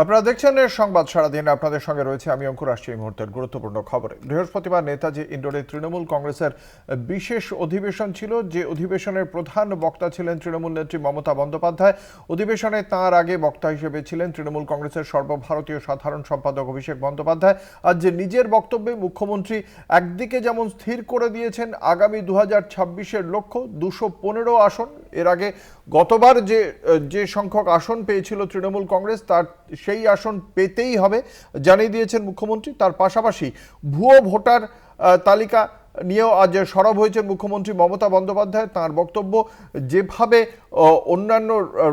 আপনারা দেখছেন সংবাদ সারাদিন। আপনাদের সঙ্গে রয়েছে আমি অঙ্কুর আসছি এই মুহূর্তের গুরুত্বপূর্ণ খবরে। বৃহস্পতিবার নেতাজি ইন্ডোরে তৃণমূল কংগ্রেসের বিশেষ অধিবেশন ছিল। যে অধিবেশনের প্রধান বক্তা ছিলেন তৃণমূল নেত্রী মমতা বন্দ্যোপাধ্যায়। অধিবেশনে তার আগে বক্তা হিসেবে ছিলেন তৃণমূল কংগ্রেসের সর্বভারতীয় সাধারণ সম্পাদক অভিষেক বন্দ্যোপাধ্যায়। আজ যে নিজের বক্তব্যে মুখ্যমন্ত্রী একদিকে যেমন স্থির করে দিয়েছেন, আগামী দু হাজার লক্ষ্য দুশো আসন। এর আগে গতবার যে যে সংখ্যক আসন পেয়েছিল তৃণমূল কংগ্রেস, তার সেই আসন পেতেই হবে জানিয়ে দিয়েছেন মুখ্যমন্ত্রী। তার পাশাপাশি ভুয়ো ভোটার তালিকা নিয়েও আজ সরব হয়েছেন মুখ্যমন্ত্রী মমতা বন্দ্যোপাধ্যায়। তার বক্তব্য যেভাবে অন্যান্য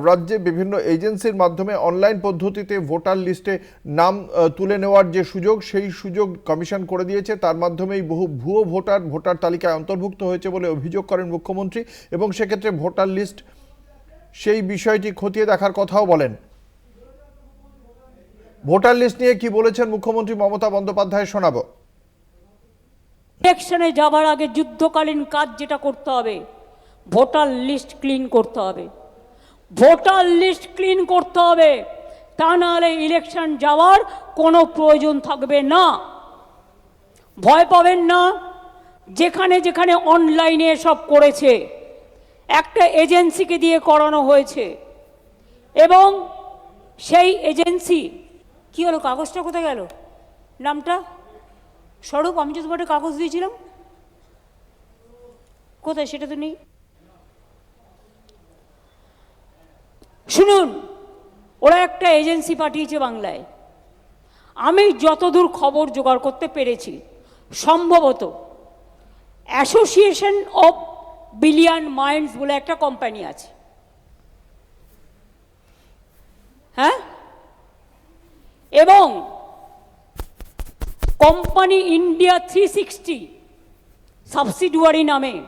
রাজ্যে বিভিন্ন এজেন্সির মাধ্যমে অনলাইন পদ্ধতিতে ভোটার লিস্টে নাম তুলে নেওয়ার যে সুযোগ, সেই সুযোগ কমিশন করে দিয়েছে। তার মাধ্যমেই বহু ভুয়ো ভোটার ভোটার তালিকায় অন্তর্ভুক্ত হয়েছে বলে অভিযোগ করেন মুখ্যমন্ত্রী এবং সেক্ষেত্রে ভোটার লিস্ট সেই বিষয়টি খতিয়ে দেখার কথাও বলেন। ভোটার লিস্ট নিয়ে কি বলেছেন মুখ্যমন্ত্রী মমতা বন্দ্যোপাধ্যায় শোনাবো। ইলেকশনে যাবার আগে যুদ্ধকালীন কাজ যেটা করতে হবে, ভোটার লিস্ট ক্লিন করতে হবে। ভোটার লিস্ট ক্লিন করতে হবে, তা নাহলে ইলেকশন যাওয়ার কোনো প্রয়োজন থাকবে না। ভয় পাবেন না, যেখানে যেখানে অনলাইনে সব করেছে। একটা এজেন্সিকে দিয়ে করানো হয়েছে। এবং সেই এজেন্সি কি হলো, কাগজটা কোথায় গেল? নামটা? স্বরূপ, আমি যে তোমার কাগজ দিয়েছিলাম। কোথায় সেটা তো নেই। শুনুন, ওরা একটা এজেন্সি পাঠিয়েছে বাংলায়। আমি যতদূর খবর জোগাড় করতে পেরেছি, সম্ভবত অ্যাসোসিয়েশন অফ বিলিয়ন মাইন্ডস বলে একটা কোম্পানি আছে। হ্যাঁ? এবং company India three sixty subsidiary নামে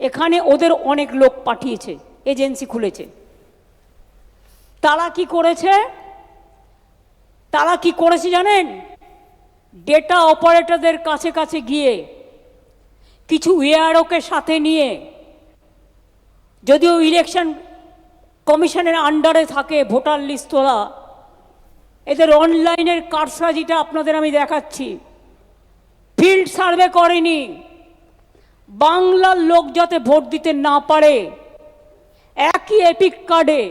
এখানে ওদের অনেক লোক পাঠিয়েছে এজেন্সি খুলেছে। তারা কি করেছে? তারা কি করেছে জানেন? ডেটা অপারেটরদের কাছে কাছে গিয়ে কিছু এআরওকে সাথে নিয়ে, যদিও ইলেকশন কমিশনের আন্ডারে থাকে ভোটার লিস্ট তোলা এদের অনলাইনের কারসাজিটা আপনাদের আমি দেখাচ্ছি। ফিল্ড সার্ভে করেনি। বাংলার লোক যাতে ভোট দিতে না পারে, একই এপিক কার্ডে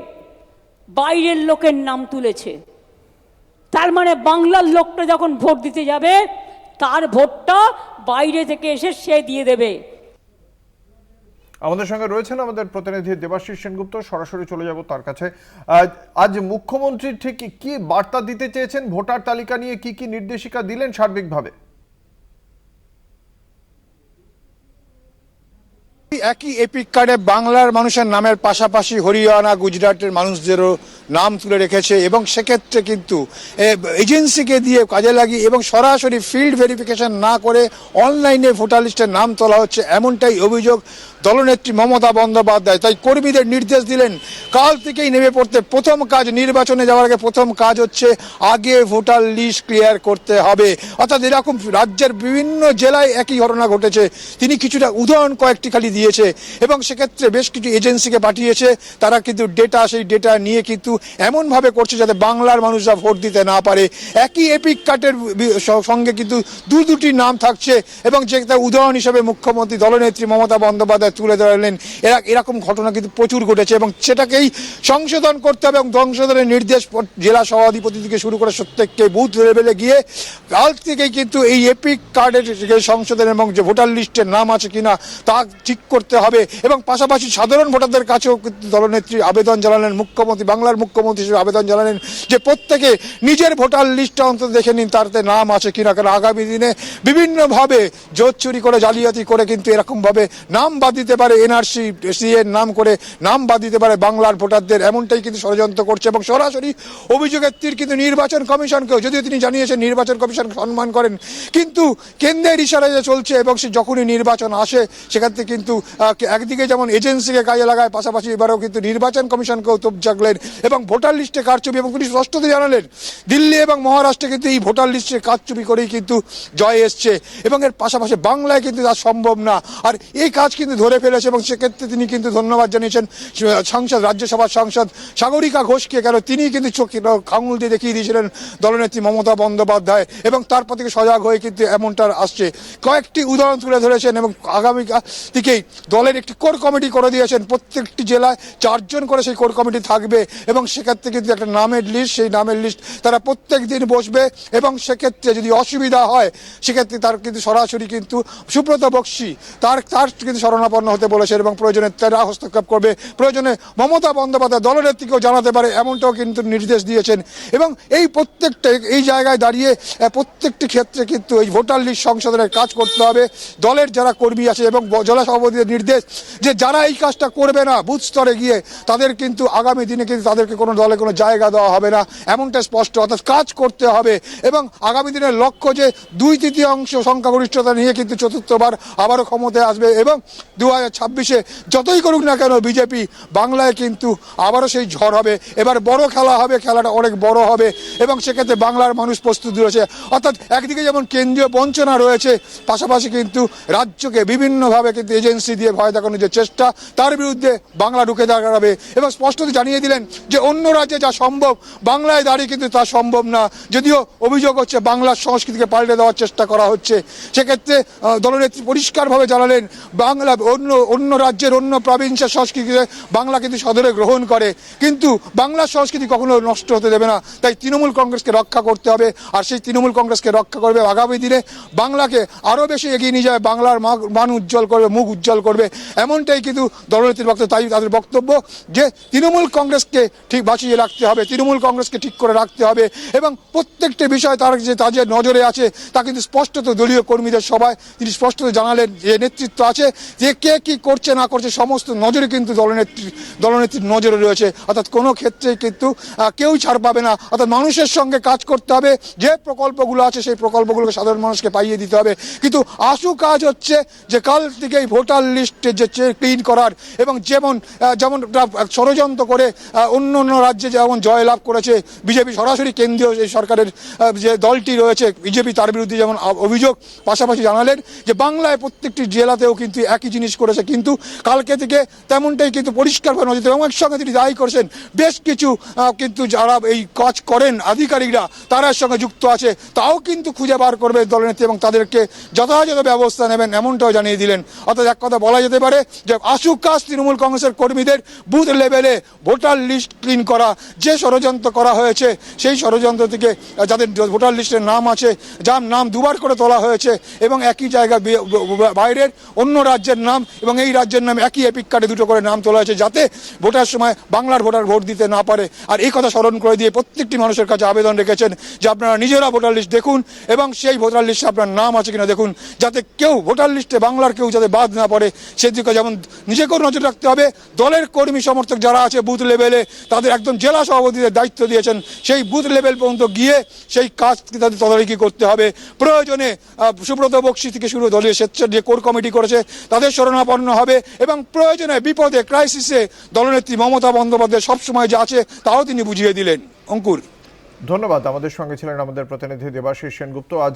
বাইরের লোকের নাম তুলেছে। তার মানে বাংলার লোকটা যখন ভোট দিতে যাবে তার ভোটটা বাইরে থেকে এসে সে দিয়ে দেবে। আমাদের সঙ্গে রয়েছেন আমাদের প্রতিনিধি দেবাশিস সেনগুপ্ত সরাসরি চলে যাব তার কাছে। আজ মুখ্যমন্ত্রী ঠিক কি বার্তা দিতে চেয়েছেন? ভোটার তালিকা নিয়ে কি কি নির্দেশিকা দিলেন সার্বিকভাবে? একই এপিক কার্ডে বাংলার মানুষের নামের পাশাপাশি হরিয়ানা গুজরাটের মানুষদেরও নাম তুলে রেখেছে এবং সেক্ষেত্রে কিন্তু এজেন্সিকে দিয়ে কাজে লাগিয়ে এবং সরাসরি ফিল্ড ভেরিফিকেশন না করে অনলাইনে ভোটার লিস্টের নাম তোলা হচ্ছে এমনটাই অভিযোগ দলনেত্রী মমতা বন্দ্যোপাধ্যায়। তাই কর্মীদের নির্দেশ দিলেন, কাল থেকেই নেমে পড়তে প্রথম কাজ নির্বাচনে যাওয়ার আগে প্রথম কাজ হচ্ছে আগে ভোটার লিস্ট ক্লিয়ার করতে হবে। অর্থাৎ এরকম রাজ্যের বিভিন্ন জেলায় একই ঘটনা ঘটেছে। তিনি কিছুটা উদাহরণ কয়েকটি খালি দিয়েছে এবং সেক্ষেত্রে বেশ কিছু এজেন্সিকে পাঠিয়েছে। তারা কিন্তু ডেটা সেই ডেটা নিয়ে কিন্তু এমনভাবে করছে যাতে বাংলার মানুষরা ভোট দিতে না পারে। একই এপিক কার্ডের সঙ্গে কিন্তু দু দুটি নাম থাকছে এবং যেটা উদাহরণ হিসেবে মুখ্যমন্ত্রী দলনেত্রী মমতা বন্দ্যোপাধ্যায় তুলে ধরলেন। এরা এরকম ঘটনা কিন্তু প্রচুর ঘটেছে এবং সেটাকেই সংশোধন করতে হবে এবং সংশোধনের নির্দেশ জেলা সভাধিপতি থেকে শুরু করে প্রত্যেককে বুথ লেভেলে গিয়ে কাল থেকেই কিন্তু এই এপিক কার্ডের যে সংশোধন এবং যে ভোটার লিস্টের নাম আছে কিনা তা ঠিক করতে হবে এবং পাশাপাশি সাধারণ ভোটারদের কাছেও কিন্তু দলনেত্রী আবেদন জানালেন মুখ্যমন্ত্রী বাংলার মুখ্যমন্ত্রী হিসেবে আবেদন জানালেন যে প্রত্যেকে নিজের ভোটার লিস্টটা অন্তত দেখে নিন তাতে নাম আছে কিনা, কারণ আগামী দিনে বিভিন্নভাবে জোট চুরি করে, জালিয়াতি করে কিন্তু এরকমভাবে নাম বাদ দিতে পারে এনআরসি সি এর নাম করে নাম বাদ দিতে পারে বাংলার ভোটারদের, এমনটাই কিন্তু ষড়যন্ত্র করছে এবং সরাসরি অভিযোগের তীর কিন্তু নির্বাচন কমিশনকেও, যদিও তিনি জানিয়েছেন নির্বাচন কমিশন সম্মান করেন, কিন্তু কেন্দ্রের ইশারায় যে চলছে এবং সে যখনই নির্বাচন আসে, সেখান থেকে কিন্তু একদিকে যেমন এজেন্সিকে কাজে লাগায়, পাশাপাশি এবারেও কিন্তু নির্বাচন কমিশনকেও তোপ জাগলেন এবং এবং ভোটার লিস্টে কারচুপি এবং তিনি স্পষ্টত জানালেন, দিল্লি এবং মহারাষ্ট্রে কিন্তু এই ভোটার লিস্টে কারচুপি করেই কিন্তু জয় এসছে এবং এর পাশাপাশি বাংলায় কিন্তু তা সম্ভব না। আর এই কাজ কিন্তু ধরে ফেলেছে এবং সেক্ষেত্রে তিনি কিন্তু ধন্যবাদ জানিয়েছেন, সাংসদ, রাজ্যসভার সাংসদ সাগরিকা ঘোষকে, কেন তিনি কিন্তু চোখ আঙুল দিয়ে দেখিয়ে দিয়েছিলেন দলনেত্রী মমতা বন্দ্যোপাধ্যায় এবং তারপর থেকে সজাগ হয়ে কিন্তু এমনটা আসছে। কয়েকটি উদাহরণ তুলে ধরেছেন এবং আগামী থেকেই দলের একটি কোর কমিটি করে দিয়েছেন। প্রত্যেকটি জেলায় চারজন করে সেই কোর কমিটি থাকবে এবং সেক্ষেত্রে কিন্তু একটা নামের লিস্ট সেই নামের লিস্ট তারা প্রত্যেক দিন বসবে এবং সেক্ষেত্রে যদি অসুবিধা হয়, সেক্ষেত্রে তার কিন্তু সরাসরি কিন্তু সুব্রত বক্সি, তার তার কিন্তু শরণাপন্ন হতে বলেছেন এবং প্রয়োজনে তারা হস্তক্ষেপ করবে। প্রয়োজনে মমতা বন্দ্যোপাধ্যায় দলের দলনেত্রীকেও জানাতে পারে, এমনটাও কিন্তু নির্দেশ দিয়েছেন। এবং এই প্রত্যেকটা, এই জায়গায় দাঁড়িয়ে প্রত্যেকটি ক্ষেত্রে কিন্তু এই ভোটার লিস্ট সংশোধনের কাজ করতে হবে। দলের যারা কর্মী আছে এবং জেলা সভাপতিদের নির্দেশ যে যারা এই কাজটা করবে না, বুথ স্তরে গিয়ে তাদের কিন্তু আগামী দিনে কিন্তু তাদেরকে কোনো দলে কোনো জায়গা দেওয়া হবে না? এমনটা স্পষ্ট অর্থাৎ কাজ করতে হবে। এবং আগামী দিনের লক্ষ্য যে দুই তৃতীয়াংশ সংখ্যাগরিষ্ঠতা নিয়ে কিন্তু চতুর্থবার আবারও ক্ষমতায় আসবে এবং দু হাজার ছাব্বিশে যতই করুক না কেন বিজেপি বাংলায় কিন্তু আবারও সেই ঝড় হবে। এবার বড় খেলা হবে, খেলাটা অনেক বড় হবে এবং সেক্ষেত্রে বাংলার মানুষ প্রস্তুত রয়েছে। অর্থাৎ একদিকে যেমন কেন্দ্রীয় বঞ্চনা রয়েছে, পাশাপাশি কিন্তু রাজ্যকে বিভিন্নভাবে কিন্তু এজেন্সি দিয়ে ভয় দেখানোর যে চেষ্টা, তার বিরুদ্ধে বাংলা রুখে দাঁড়াবে। এবং স্পষ্টত জানিয়ে দিলেন যে অন্য রাজ্যে যা সম্ভব, বাংলায় দাঁড়িয়ে কিন্তু তা সম্ভব না। যদিও অভিযোগ হচ্ছে বাংলার সংস্কৃতিকে পাল্টে দেওয়ার চেষ্টা করা হচ্ছে। সেক্ষেত্রে দলনেত্রী পরিষ্কারভাবে জানালেন, বাংলা অন্য অন্য রাজ্যের অন্য প্রভিন্সের সংস্কৃতিকে বাংলা কিন্তু সদরে গ্রহণ করে। কিন্তু বাংলার সংস্কৃতি কখনো নষ্ট হতে দেবে না। তাই তৃণমূল কংগ্রেসকে রক্ষা করতে হবে। আর সেই তৃণমূল কংগ্রেসকে রক্ষা করবে আগামী দিনে। বাংলাকে আরও বেশি এগিয়ে নিয়ে যাবে বাংলার মান উজ্জ্বল করবে, মুখ উজ্জ্বল করবে। এমনটাই কিন্তু দলনেত্রীর বক্তব্য, তাই তাদের বক্তব্য যে তৃণমূল কংগ্রেসকে ঠিক বাঁচিয়ে রাখতে হবে তৃণমূল কংগ্রেসকে ঠিক করে রাখতে হবে এবং প্রত্যেকটি বিষয় তার যে তাদের নজরে আছে তা কিন্তু স্পষ্টত দলীয় কর্মীদের সভায় তিনি স্পষ্টত জানালেন যে নেতৃত্ব আছে যে কে কি করছে না করছে সমস্ত নজরে কিন্তু দলনেত্রী দলনেত্রীর নজরে রয়েছে। অর্থাৎ কোনো ক্ষেত্রে কিন্তু কেউ ছাড় পাবে না। অর্থাৎ মানুষের সঙ্গে কাজ করতে হবে যে প্রকল্পগুলো আছে সেই প্রকল্পগুলোকে সাধারণ মানুষকে পাইয়ে দিতে হবে। কিন্তু আশু কাজ হচ্ছে যে কাল থেকে এই ভোটার লিস্টে যে ক্লিন করার এবং যেমন যেমন ষড়যন্ত্র করে আহ, অন্য অন্য রাজ্যে যেমন জয়লাভ করেছে বিজেপি সরাসরি কেন্দ্রীয় এই সরকারের যে দলটি রয়েছে, বিজেপি তার বিরুদ্ধে যেমন অভিযোগ পাশাপাশি জানালেন যে বাংলায় প্রত্যেকটি জেলাতেও কিন্তু একই জিনিস করেছে। কিন্তু কালকে থেকে তেমনটাই কিন্তু পরিষ্কারভাবে নজর এবং এর সঙ্গে তিনি দায়ী করেছেন। বেশ কিছু কিন্তু যারা এই কাজ করেন আধিকারিকরা, তারা সঙ্গে যুক্ত আছে। তাও কিন্তু খুঁজে বার করবে দলনেত্রী এবং তাদেরকে যথাযথ ব্যবস্থা নেবেন এমনটাও জানিয়ে দিলেন। অর্থাৎ এক কথা বলা যেতে পারে যে আশুক কাজ তৃণমূল কংগ্রেসের কর্মীদের বুথ লেভেলে ভোটার লিস্ট ক্লিন করা, যে ষড়যন্ত্র করা হয়েছে, সেই ষড়যন্ত্র থেকে যাদের ভোটার লিস্টের নাম আছে, যার নাম দুবার করে তোলা হয়েছে, এবং একই জায়গা বাইরের অন্য রাজ্যের নাম এবং এই রাজ্যের নাম একই এপিক কার্ডে দুটো করে নাম তোলা হয়েছে, যাতে ভোটার সময় বাংলার ভোটার ভোট দিতে না পারে। আর এই কথা স্মরণ করে দিয়ে প্রত্যেকটি মানুষের কাছে আবেদন রেখেছেন যে আপনারা নিজেরা ভোটার লিস্ট দেখুন, এবং সেই ভোটার লিস্টে আপনার নাম আছে কিনা দেখুন, যাতে কেউ ভোটার লিস্টে বাংলার কেউ যাতে বাদ না পড়ে। সেদিকে যেমন নিজেকেও নজর রাখতে হবে, দলের কর্মী সমর্থক যারা আছে বুথ লেভেলে তাদের একদম জেলা সভাপতিদের দায়িত্ব দিয়েছেন, সেই বুথ লেভেল পর্যন্ত গিয়ে সেই কাজ তাদের তদারকি করতে হবে। প্রয়োজনে সুব্রত বক্সি থেকে শুরু দলীয় স্বেচ্ছা যে কোর কমিটি করেছে, তাদের শরণাপন্ন হবে এবং প্রয়োজনে বিপদে ক্রাইসিসে দলনেত্রী মমতা বন্দ্যোপাধ্যায় সবসময় যা আছে, তাও তিনি বুঝিয়ে দিলেন। অঙ্কুর। ধন্যবাদ। আমাদের সঙ্গে ছিলেন আমাদের প্রতিনিধি দেবাশিস সেনগুপ্ত। আজ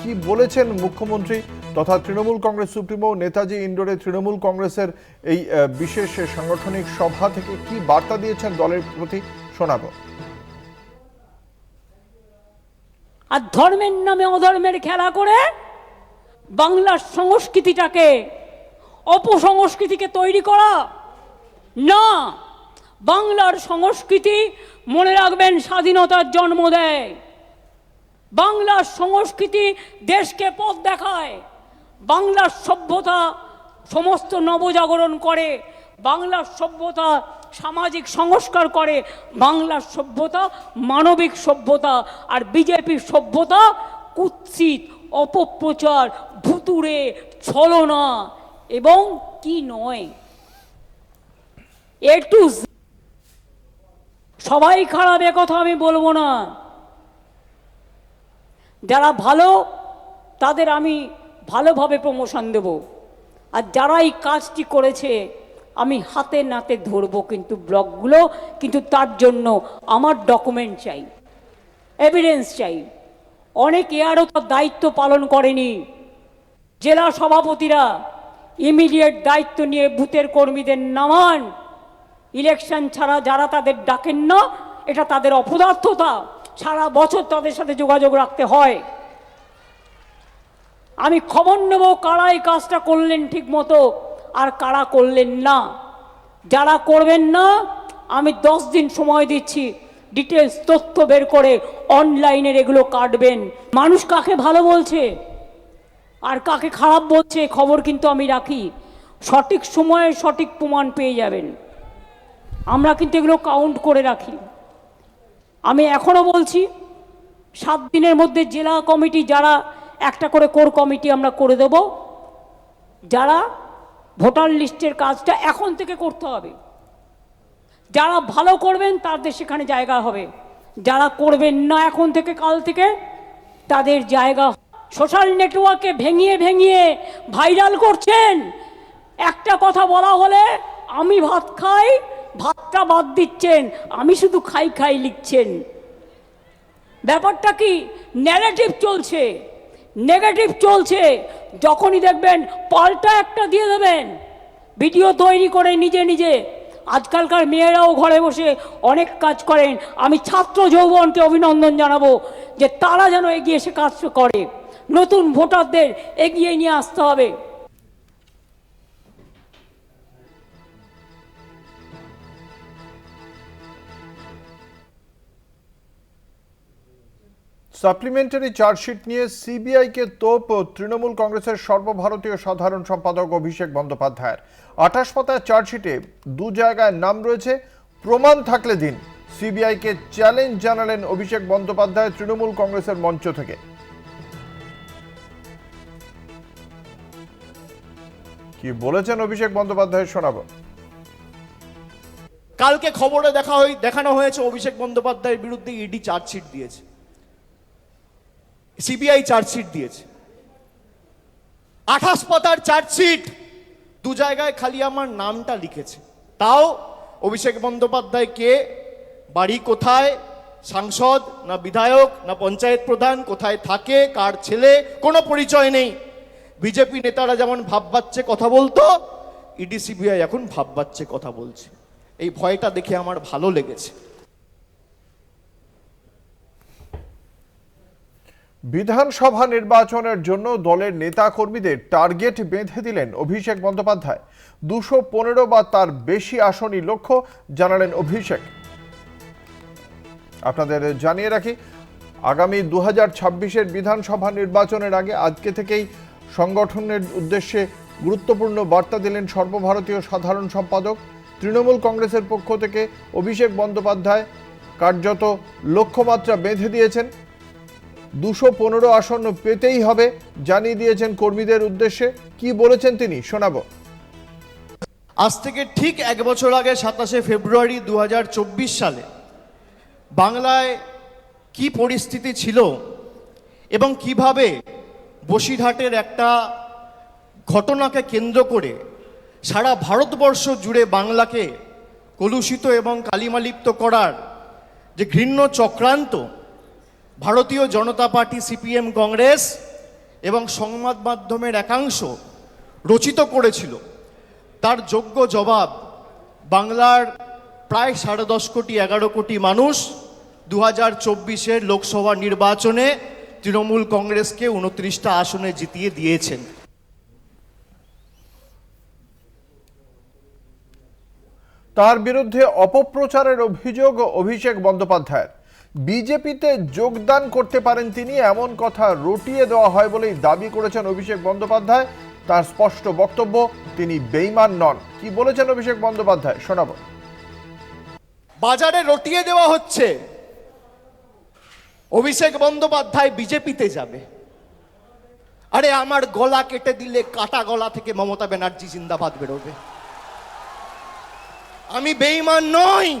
কি বলেছেন মুখ্যমন্ত্রী তথা তৃণমূল কংগ্রেস সুপ্রিমো নেতাজি ইন্ডোরে তৃণমূল কংগ্রেসের এই বিশেষ সাংগঠনিক সভা থেকে কি বার্তা দিয়েছেন দলের প্রতি? শোনাবো। আর ধর্মের নামে অধর্মের খেলা করে বাংলার সংস্কৃতিটাকে, অপসংস্কৃতিকে তৈরি করা না। বাংলার সংস্কৃতি মনে রাখবেন স্বাধীনতার জন্ম দেয়। বাংলার সংস্কৃতি দেশকে পথ দেখায়। বাংলার সভ্যতা সমস্ত নবজাগরণ করে। বাংলার সভ্যতা সামাজিক সংস্কার করে। বাংলার সভ্যতা মানবিক সভ্যতা আর বিজেপির সভ্যতা কুৎসিত, অপপ্রচার ভুতুরে ছলনা এবং কি নয়। একটু সবাই খারাপ কথা আমি বলব না। যারা ভালো, তাদের আমি ভালোভাবে প্রমোশন দেব। আর যারা এই কাজটি করেছে, আমি হাতে নাতে ধরবো কিন্তু ব্লকগুলো কিন্তু তার জন্য আমার ডকুমেন্ট চাই এভিডেন্স চাই। অনেক এআরও তার দায়িত্ব পালন করেনি। জেলা সভাপতিরা ইমিডিয়েট দায়িত্ব নিয়ে বুথের কর্মীদের নামান। ইলেকশন ছাড়া যারা তাদের ডাকেন না, এটা তাদের অপদার্থতা। সারা বছর তাদের সাথে যোগাযোগ রাখতে হয়। আমি খবর নেব কারা এই কাজটা করলেন ঠিক মতো আর কারা করলেন না। যারা করবেন না, আমি দশ দিন সময় দিচ্ছি। ডিটেলস, তথ্য বের করে অনলাইনের এগুলো কাটবেন। মানুষ কাকে ভালো বলছে, আর কাকে খারাপ বলছে, খবর কিন্তু আমি রাখি। সঠিক সময়ে সঠিক প্রমাণ পেয়ে যাবেন। আমরা কিন্তু এগুলো কাউন্ট করে রাখি। আমি এখনও বলছি, সাত দিনের মধ্যে জেলা কমিটি যারা একটা করে কোর কমিটি আমরা করে দেব, যারা ভোটার লিস্টের কাজটা এখন থেকে করতে হবে। যারা ভালো করবেন, তাদের সেখানে জায়গা হবে। যারা করবেন না এখন থেকে, কাল থেকে, তাদের জায়গা সোশ্যাল নেটওয়ার্কে ভেঙিয়ে ভেঙিয়ে ভাইরাল করছেন। একটা কথা বলা হলে, আমি ভাত খাই ভাতটা বাদ দিচ্ছেন, আমি শুধু খাই খাই লিখছেন। ব্যাপারটা কি? নেগেটিভ চলছে। নেগেটিভ চলছে। যখনই দেখবেন পাল্টা একটা দিয়ে দেবেন। ভিডিও তৈরি করে নিজে নিজে। আজকালকার মেয়েরাও ঘরে বসে অনেক কাজ করেন। আমি ছাত্র যৌবনকে অভিনন্দন জানাব যে তারা যেন এগিয়ে এসে কাজ করে। নতুন ভোটারদের এগিয়ে নিয়ে আসতে হবে। সাপ্লিমেন্টারি চার্জশিট নিয়ে সিবিআইকে তোপ তৃণমূল কংগ্রেসের সর্বভারতীয় সাধারণ সম্পাদক অভিষেক বন্দ্যোপাধ্যায়ের। আঠাশ পাতায় চার্জশিটে দু জায়গায় নাম রয়েছে, প্রমাণ থাকলে দিন। সিবিআইকে চ্যালেঞ্জ জানালেন অভিষেক বন্দ্যোপাধ্যায় তৃণমূল কংগ্রেসের মঞ্চ থেকে। কি বলেছেন অভিষেক বন্দ্যোপাধ্যায় শোনাবো। কালকে খবরে দেখা হই দেখানো হয়েছে অভিষেক বন্দ্যোপাধ্যায়ের বিরুদ্ধে ইডি চার্জশিট দিয়েছে। সিবিআই চার্জশিট দিয়েছে। আঠাশ পাতার চার্জশিট দু জায়গায় খালি আমার নামটা লিখেছে। তাও অভিষেক বন্দ্যোপাধ্যায় কে? বাড়ি কোথায়? সাংসদ না বিধায়ক না পঞ্চায়েত প্রধান? কোথায় থাকে? কার ছেলে? কোনো পরিচয় নেই। বিজেপি নেতারা যেমন ভাববাচ্ছে কথা বলতো, ইডি, সিবিআই এখন ভাববাচ্ছে কথা বলছে। এই ভয়টা দেখে আমার ভালো লেগেছে। বিধানসভা নির্বাচনের জন্য দলের নেতা কর্মীদের টার্গেট বেঁধে দিলেন অভিষেক বন্দ্যোপাধ্যায়। দুশো পনেরো বা তার বেশি আসনই লক্ষ্য, জানালেন অভিষেক। আপনাদের জানিয়ে রাখি, আগামী দু হাজার ছাব্বিশের বিধানসভা নির্বাচনের আগে আজকে থেকেই সংগঠনের উদ্দেশ্যে গুরুত্বপূর্ণ বার্তা দিলেন সর্বভারতীয় সাধারণ সম্পাদক। তৃণমূল কংগ্রেসের পক্ষ থেকে অভিষেক বন্দ্যোপাধ্যায় কার্যত লক্ষ্যমাত্রা বেঁধে দিয়েছেন। দুশো পনেরো আসন পেতেই হবে। জানিয়ে দিয়েছেন কর্মীদের উদ্দেশ্যে। কি বলেছেন তিনি? শোনাবো। আজ থেকে ঠিক এক বছর আগে সাতাশে ফেব্রুয়ারি দু হাজার চব্বিশ সালে বাংলায় কি পরিস্থিতি ছিল এবং কীভাবে বসিরহাটের একটা ঘটনাকে কেন্দ্র করে সারা ভারতবর্ষ জুড়ে বাংলাকে কলুষিত এবং কালিমালিপ্ত করার যে ঘৃণ্য চক্রান্ত ভারতীয় জনতা পার্টি, সিপিএম, কংগ্রেস এবং সংবাদ মাধ্যমের একাংশ রচিত করেছিল। তার যোগ্য জবাব বাংলার প্রায় সাড়ে দশ কোটি, এগারো কোটি মানুষ দু হাজার চব্বিশের লোকসভা নির্বাচনে তৃণমূল কংগ্রেসকে উনত্রিশটা আসনে জিতিয়ে দিয়েছেন। তার বিরুদ্ধে অপপ্রচারের অভিযোগ অভিষেক বন্দ্যোপাধ্যায়ের। বিজেপিতে যোগদান করতে পারেন তিনি, এমন কথা রটিয়ে দেওয়া হয় বলেই দাবি করেছেন অভিষেক বন্দ্যোপাধ্যায়। তার স্পষ্ট বক্তব্য, তিনি বেইমান নন। কি বলেছেন অভিষেক বন্দ্যোপাধ্যায়? শোনাবো। বাজারে রটিয়ে দেওয়া হচ্ছে, অভিষেক বন্দ্যোপাধ্যায় বিজেপিতে যাবে। আরে, আমার গলা কেটে দিলে কাটা গলা থেকে মমতা ব্যানার্জি জিন্দাবাদ বেরোবে। আমি বেইমান নই।